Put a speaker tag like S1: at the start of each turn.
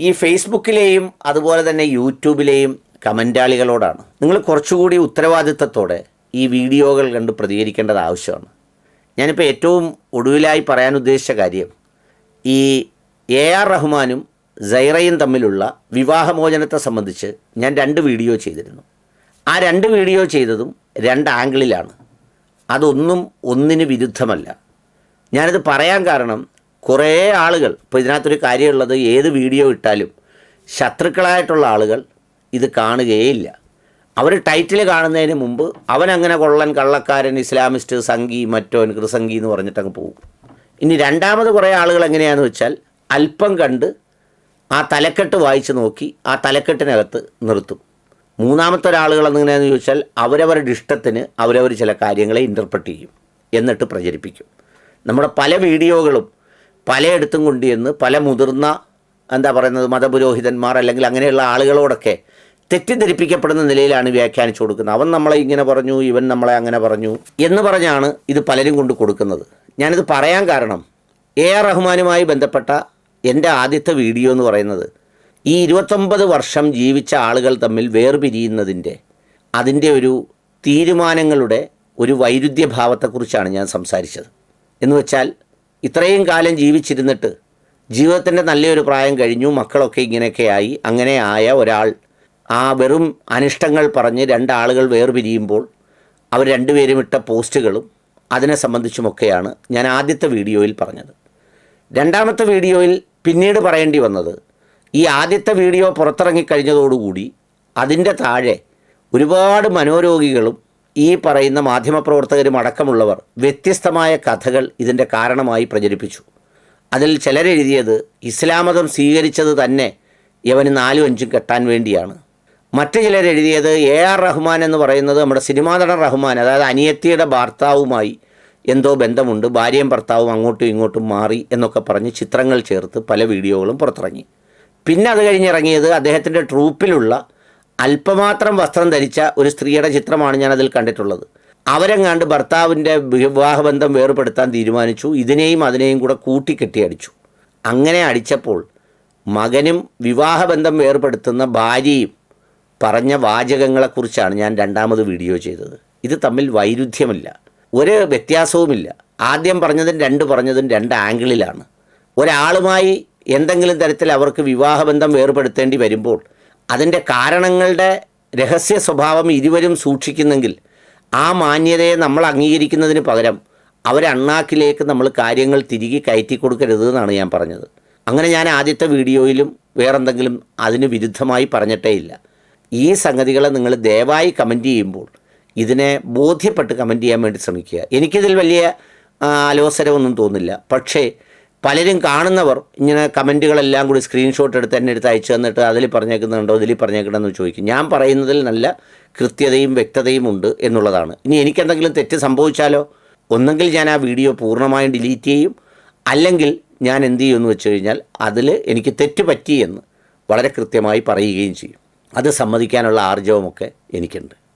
S1: ഈ ഫേസ്ബുക്കിലെയും അതുപോലെ തന്നെ യൂട്യൂബിലെയും കമന്റാളികളോടാണ് നിങ്ങൾ കുറച്ചുകൂടി ഉത്തരവാദിത്തത്തോടെ ഈ വീഡിയോകൾ കണ്ട് പ്രതികരിക്കേണ്ടത് ആവശ്യമാണ്. ഞാനിപ്പോൾ ഏറ്റവും ഒടുവിലായി പറയാൻ ഉദ്ദേശിച്ച കാര്യം ഈ എ ആർ റഹ്മാനും സൈറയും തമ്മിലുള്ള വിവാഹമോചനത്തെ സംബന്ധിച്ച് ഞാൻ രണ്ട് വീഡിയോ ചെയ്തിരുന്നു. ആ രണ്ട് വീഡിയോ ചെയ്തതും രണ്ട് ആംഗിളിലാണ്. അതൊന്നും ഒന്നിന് വിരുദ്ധമല്ല. ഞാനിത് പറയാൻ കാരണം കുറേ ആളുകൾ ഇപ്പോൾ ഇതിനകത്തൊരു കാര്യമുള്ളത് ഏത് വീഡിയോ ഇട്ടാലും ശത്രുക്കളായിട്ടുള്ള ആളുകൾ ഇത് കാണുകയേയില്ല. അവർ ടൈറ്റിൽ കാണുന്നതിന് മുമ്പ് അവനങ്ങനെ കൊള്ളൻ കള്ളക്കാരൻ ഇസ്ലാമിസ്റ്റ് സംഘി മറ്റോൻ കൃസംഗി എന്ന് പറഞ്ഞിട്ടങ്ങ് പോകും. ഇനി രണ്ടാമത് കുറേ ആളുകൾ എങ്ങനെയാണെന്ന് വെച്ചാൽ അല്പം കണ്ട് ആ തലക്കെട്ട് വായിച്ച് നോക്കി ആ തലക്കെട്ടിനകത്ത് നിർത്തും. മൂന്നാമത്തെ ഒരാളുകൾ എങ്ങനെയാണെന്ന് ചോദിച്ചാൽ അവരവരുടെ ഇഷ്ടത്തിന് അവരവർ ചില കാര്യങ്ങളെ ഇന്റർപ്രറ്റ് ചെയ്യും. എന്നിട്ട് പ്രചരിപ്പിക്കും. നമ്മുടെ പല വീഡിയോകളും പലയിടത്തും കൊണ്ടുചെന്ന് പല മുതിർന്ന എന്താ പറയുന്നത് മതപുരോഹിതന്മാർ അല്ലെങ്കിൽ അങ്ങനെയുള്ള ആളുകളോടൊക്കെ തെറ്റിദ്ധരിപ്പിക്കപ്പെടുന്ന നിലയിലാണ് വ്യാഖ്യാനിച്ചു കൊടുക്കുന്നത്. അവൻ നമ്മളെ ഇങ്ങനെ പറഞ്ഞു ഇവൻ നമ്മളെ അങ്ങനെ പറഞ്ഞു എന്ന് പറഞ്ഞാണ് ഇത് പലരും കൊണ്ട് കൊടുക്കുന്നത്. ഞാനിത് പറയാൻ കാരണം എ ആർ റഹ്മാനുമായി ബന്ധപ്പെട്ട എന്റെ ആദ്യത്തെ വീഡിയോ എന്ന് പറയുന്നത് ഈ ഇരുപത്തൊമ്പത് വർഷം ജീവിച്ച ആളുകൾ തമ്മിൽ വേർപിരിയുന്നതിന്റെ അതിന്റെ ഒരു തീരുമാനങ്ങളുടെ ഒരു വൈരുദ്ധ്യഭാവത്തെക്കുറിച്ചാണ് ഞാൻ സംസാരിച്ചത്. എന്ന് വെച്ചാൽ ഇത്രയും കാലം ജീവിച്ചിരുന്നിട്ട് ജീവിതത്തിന്റെ നല്ലൊരു പ്രായം കഴിഞ്ഞു മക്കളൊക്കെ ഇങ്ങനെയൊക്കെയായി അങ്ങനെ ആയ ഒരാൾ ആ വെറും അനിഷ്ടങ്ങൾ പറഞ്ഞ് രണ്ടാളുകൾ വേർപിരിയുമ്പോൾ അവർ രണ്ടുപേരും ഇട്ട പോസ്റ്റുകളും അതിനെ സംബന്ധിച്ചുമൊക്കെയാണ് ഞാൻ ആദ്യത്തെ വീഡിയോയിൽ പറഞ്ഞത്. രണ്ടാമത്തെ വീഡിയോയിൽ പിന്നീട് പറയേണ്ടി വന്നത് ഈ ആദ്യത്തെ വീഡിയോ പുറത്തിറങ്ങിക്കഴിഞ്ഞതോടുകൂടി അതിന്റെ താഴെ ഒരുപാട് മനോരോഗികളും ഈ പറയുന്ന മാധ്യമപ്രവർത്തകരും അടക്കമുള്ളവർ വ്യത്യസ്തമായ കഥകൾ ഇതിന്റെ കാരണമായി പ്രചരിപ്പിച്ചു. അതിൽ ചിലരെഴുതിയത് ഇസ്ലാം മതം സ്വീകരിച്ചത് തന്നെ യവന് നാലും അഞ്ചും കെട്ടാൻ വേണ്ടിയാണ്. മറ്റു ചിലരെഴുതിയത് എ ആർ റഹ്മാൻ എന്ന് പറയുന്നത് നമ്മുടെ സിനിമാ നടൻ റഹ്മാൻ അതായത് അനിയത്തിയുടെ ഭർത്താവുമായി എന്തോ ബന്ധമുണ്ട് ഭാര്യയും ഭർത്താവും അങ്ങോട്ടും ഇങ്ങോട്ടും മാറി എന്നൊക്കെ പറഞ്ഞ് ചിത്രങ്ങൾ ചേർത്ത് പല വീഡിയോകളും പുറത്തിറങ്ങി. പിന്നെ അത് കഴിഞ്ഞിറങ്ങിയത് അദ്ദേഹത്തിന്റെ ട്രൂപ്പിലുള്ള അല്പമാത്രം വസ്ത്രം ധരിച്ച ഒരു സ്ത്രീയുടെ ചിത്രമാണ് ഞാൻ അതിൽ കണ്ടിട്ടുള്ളത്. അവരെങ്ങാണ്ട് ഭർത്താവിന്റെ വിവാഹബന്ധം വേർപെടുത്താൻ തീരുമാനിച്ചു. ഇതിനെയും അതിനെയും കൂടെ കൂട്ടിക്കെട്ടി അടിച്ചു. അങ്ങനെ അടിച്ചപ്പോൾ മകനും വിവാഹബന്ധം വേർപെടുത്തുന്ന ഭാര്യയും പറഞ്ഞ വാചകങ്ങളെക്കുറിച്ചാണ് ഞാൻ രണ്ടാമത് വീഡിയോ ചെയ്തത്. ഇത് തമ്മിൽ വൈരുദ്ധ്യമില്ല. ഒരു വ്യത്യാസവുമില്ല. ആദ്യം പറഞ്ഞതും രണ്ട് പറഞ്ഞതും രണ്ട് ആംഗിളിലാണ്. ഒരാളുമായി എന്തെങ്കിലും തരത്തിൽ അവർക്ക് വിവാഹബന്ധം വേർപെടുത്തേണ്ടി വരുമ്പോൾ അതിന്റെ കാരണങ്ങളുടെ രഹസ്യ സ്വഭാവം ഇരുവരും സൂക്ഷിക്കുന്നെങ്കിൽ ആ മാന്യതയെ നമ്മൾ അംഗീകരിക്കുന്നതിന് പകരം അവരണ്ണാക്കിലേക്ക് നമ്മൾ കാര്യങ്ങൾ തിരികെ കയറ്റി കൊടുക്കരുത് എന്നാണ് ഞാൻ പറഞ്ഞത്. അങ്ങനെ ഞാൻ ആദ്യത്തെ വീഡിയോയിലും വേറെന്തെങ്കിലും അതിന് വിരുദ്ധമായി പറഞ്ഞിട്ടേ ഇല്ല. ഈ സംഗതികളെ നിങ്ങൾ ദയവായി കമന്റ് ചെയ്യുമ്പോൾ ഇതിനെ ബോധ്യപ്പെട്ട് കമന്റ് ചെയ്യാൻ വേണ്ടി ശ്രമിക്കുക. എനിക്കിതിൽ വലിയ അലോസരമൊന്നും തോന്നില്ല. പക്ഷേ പലരും കാണുന്നവർ ഇങ്ങനെ കമന്റുകളെല്ലാം കൂടി സ്ക്രീൻഷോട്ട് എടുത്ത് എന്നെ എടുത്ത് അയച്ചു തന്നിട്ട് അതിൽ പറഞ്ഞേക്കുന്നുണ്ടോ ഇതിൽ പറഞ്ഞേക്കണമെന്ന് ചോദിക്കും. ഞാൻ പറയുന്നതിൽ നല്ല കൃത്യതയും വ്യക്തതയും ഉണ്ട് എന്നുള്ളതാണ്. ഇനി എനിക്കെന്തെങ്കിലും തെറ്റ് സംഭവിച്ചാലോ? ഒന്നെങ്കിൽ ഞാൻ ആ വീഡിയോ പൂർണമായും ഡിലീറ്റ് ചെയ്യും. അല്ലെങ്കിൽ ഞാൻ എന്ത് ചെയ്യുമെന്ന് വെച്ച് കഴിഞ്ഞാൽ അതിൽ എനിക്ക് തെറ്റ് പറ്റിയെന്ന് വളരെ കൃത്യമായി പറയുകയും ചെയ്യും. അത് സമ്മതിക്കാനുള്ള ആർജവമൊക്കെ എനിക്കുണ്ട്.